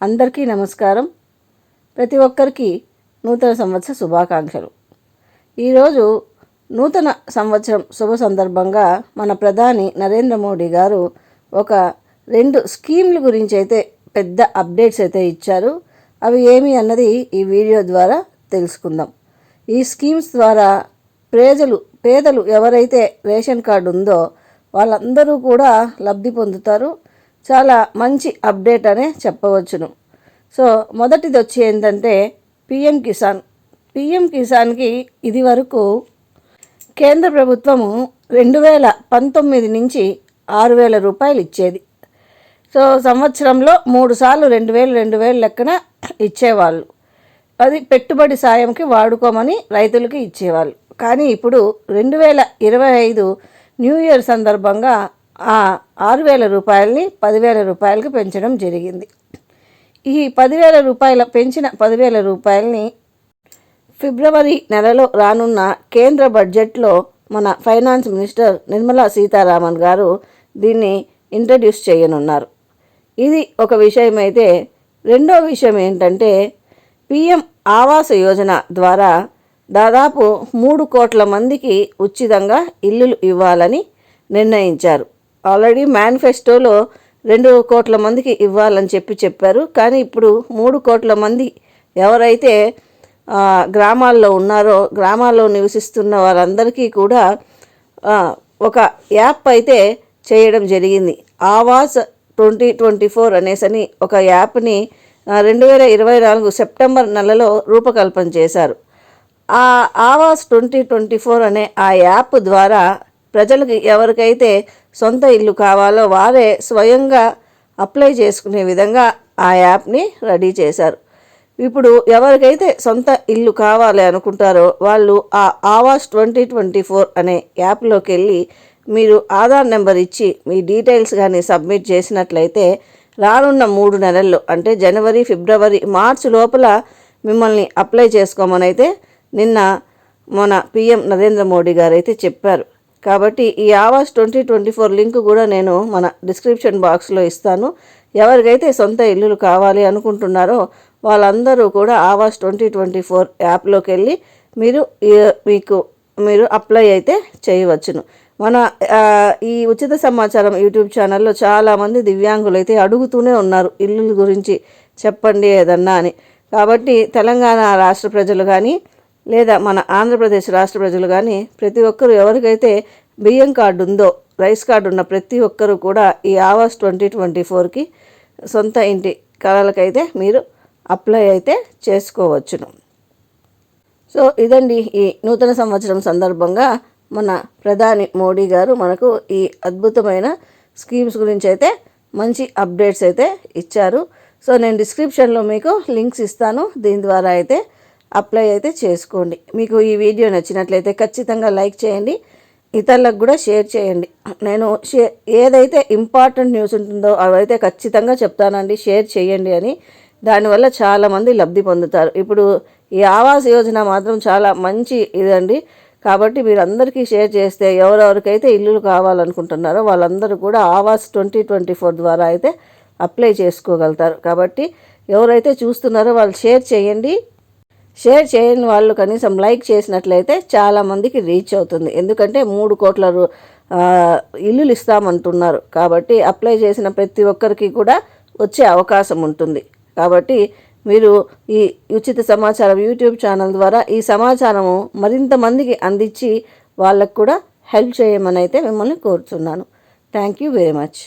అందరికీ నమస్కారం. ప్రతి ఒక్కరికి నూతన సంవత్సర శుభాకాంక్షలు. ఈరోజు నూతన సంవత్సరం శుభ సందర్భంగా మన ప్రధాని నరేంద్ర మోడీ గారు ఒక రెండు స్కీమ్ల గురించి అయితే పెద్ద అప్డేట్స్ అయితే ఇచ్చారు. అవి ఏమి అన్నది ఈ వీడియో ద్వారా తెలుసుకుందాం. ఈ స్కీమ్స్ ద్వారా ప్రజలు పేదలు ఎవరైతే రేషన్ కార్డు ఉందో వాళ్ళందరూ కూడా లబ్ధి పొందుతారు. చాలా మంచి అప్డేట్ అనే చెప్పవచ్చును. సో మొదటిది వచ్చి ఏంటంటే పిఎం కిసాన్. పిఎం కిసాన్కి ఇది వరకు కేంద్ర ప్రభుత్వము రెండు వేల పంతొమ్మిది నుంచి ఆరు వేల రూపాయలు ఇచ్చేది. సో సంవత్సరంలో మూడు సార్లు రెండు వేలు రెండు వేలు లెక్కన ఇచ్చేవాళ్ళు. అది పెట్టుబడి సాయంకి వాడుకోమని రైతులకి ఇచ్చేవాళ్ళు. కానీ ఇప్పుడు రెండు వేల ఇరవై ఐదు న్యూ ఇయర్ సందర్భంగా ఆ ఆరు వేల రూపాయలని పదివేల రూపాయలకు పెంచడం జరిగింది. ఈ పదివేల రూపాయల పెంచిన పదివేల రూపాయలని ఫిబ్రవరి నెలలో రానున్న కేంద్ర బడ్జెట్లో మన ఫైనాన్స్ మినిస్టర్ నిర్మలా సీతారామన్ గారు దీన్ని ఇంట్రడ్యూస్ చేయనున్నారు. ఇది ఒక విషయం అయితే రెండో విషయం ఏంటంటే పిఎం ఆవాస యోజన ద్వారా దాదాపు మూడు కోట్ల మందికి ఉచితంగా ఇల్లులు ఇవ్వాలని నిర్ణయించారు. ఆల్రెడీ మేనిఫెస్టోలో రెండు కోట్ల మందికి ఇవ్వాలని చెప్పి చెప్పారు. కానీ ఇప్పుడు మూడు కోట్ల మంది ఎవరైతే గ్రామాల్లో ఉన్నారో గ్రామాల్లో నివసిస్తున్న వారందరికీ కూడా ఒక యాప్ అయితే చేయడం జరిగింది. ఆవాస్ ట్వంటీ ట్వంటీ ఫోర్ అనేసని ఒక యాప్ని రెండు వేల ఇరవై నాలుగు సెప్టెంబర్ నెలలో రూపకల్పన చేశారు. ఆ ఆవాస్ ట్వంటీ ట్వంటీ ఫోర్ అనే ఆ యాప్ ద్వారా ప్రజలకు ఎవరికైతే సొంత ఇల్లు కావాలో వారే స్వయంగా అప్లై చేసుకునే విధంగా ఆ యాప్ని రెడీ చేశారు. ఇప్పుడు ఎవరికైతే సొంత ఇల్లు కావాలి అనుకుంటారో వాళ్ళు ఆ ఆవాస్ ట్వంటీ ట్వంటీ ఫోర్ అనే యాప్లోకి వెళ్ళి మీరు ఆధార్ నెంబర్ ఇచ్చి మీ డీటెయిల్స్ కానీ సబ్మిట్ చేసినట్లయితే రానున్న మూడు నెలల్లో అంటే జనవరి ఫిబ్రవరి మార్చ్ లోపల మిమ్మల్ని అప్లై చేసుకోమని అయితే నిన్న మన పిఎం నరేంద్ర మోడీ గారు అయితే చెప్పారు. కాబట్టి ఈ Awas twenty twenty four link కూడా నేను మన డిస్క్రిప్షన్ బాక్స్లో ఇస్తాను. ఎవరికైతే సొంత ఇల్లులు కావాలి అనుకుంటున్నారో వాళ్ళందరూ కూడా ఆవాస్ ట్వంటీ ట్వంటీ ఫోర్ యాప్లోకి వెళ్ళి మీరు మీకు మీరు అప్లై అయితే చేయవచ్చును. మన ఈ ఉచిత సమాచారం యూట్యూబ్ ఛానల్లో చాలామంది దివ్యాంగులు అయితే అడుగుతూనే ఉన్నారు ఇల్లుల గురించి చెప్పండి ఏదన్నా అని. కాబట్టి తెలంగాణ రాష్ట్ర ప్రజలు కానీ లేదా మన ఆంధ్రప్రదేశ్ రాష్ట్ర ప్రజలు కానీ ప్రతి ఒక్కరు ఎవరికైతే బియ్యం కార్డు ఉందో రైస్ కార్డు ఉన్న ప్రతి ఒక్కరూ కూడా ఈ ఆవాస్ ట్వంటీ ట్వంటీ ఫోర్కి సొంత ఇంటి కళలకైతే మీరు అప్లై అయితే చేసుకోవచ్చును. సో ఇదండి ఈ నూతన సంవత్సరం సందర్భంగా మన ప్రధాని మోడీ గారు మనకు ఈ అద్భుతమైన స్కీమ్స్ గురించి అయితే మంచి అప్డేట్స్ అయితే ఇచ్చారు. సో నేను డిస్క్రిప్షన్లో మీకు లింక్స్ ఇస్తాను. దీని ద్వారా అయితే అప్లై అయితే చేసుకోండి. మీకు ఈ వీడియో నచ్చినట్లయితే ఖచ్చితంగా లైక్ చేయండి. ఇతరులకు కూడా షేర్ చేయండి. నేను షే ఏదైతే ఇంపార్టెంట్ న్యూస్ ఉంటుందో అవైతే ఖచ్చితంగా చెప్తానండి. షేర్ చేయండి అని. దానివల్ల చాలామంది లబ్ధి పొందుతారు. ఇప్పుడు ఈ ఆవాస్ యోజన మాత్రం చాలా మంచి ఇదండి. కాబట్టి మీరు అందరికీ షేర్ చేస్తే ఎవరెవరికైతే ఇల్లులు కావాలనుకుంటున్నారో వాళ్ళందరూ కూడా ఆవాస్ ట్వంటీ ట్వంటీ ఫోర్ ద్వారా అయితే అప్లై చేసుకోగలుగుతారు. కాబట్టి ఎవరైతే చూస్తున్నారో వాళ్ళు షేర్ చేయండి. షేర్ చేయని వాళ్ళు కనీసం లైక్ చేసినట్లయితే చాలామందికి రీచ్ అవుతుంది. ఎందుకంటే మూడు కోట్ల ఇల్లులు ఇస్తామంటున్నారు. కాబట్టి అప్లై చేసిన ప్రతి ఒక్కరికి కూడా వచ్చే అవకాశం ఉంటుంది. కాబట్టి మీరు ఈ ఉచిత సమాచారం యూట్యూబ్ ఛానల్ ద్వారా ఈ సమాచారము మరింత మందికి అందించి వాళ్ళకు కూడా హెల్ప్ చేయమని అయితే మిమ్మల్ని కోరుతున్నాను థ్యాంక్ యూ వెరీ మచ్.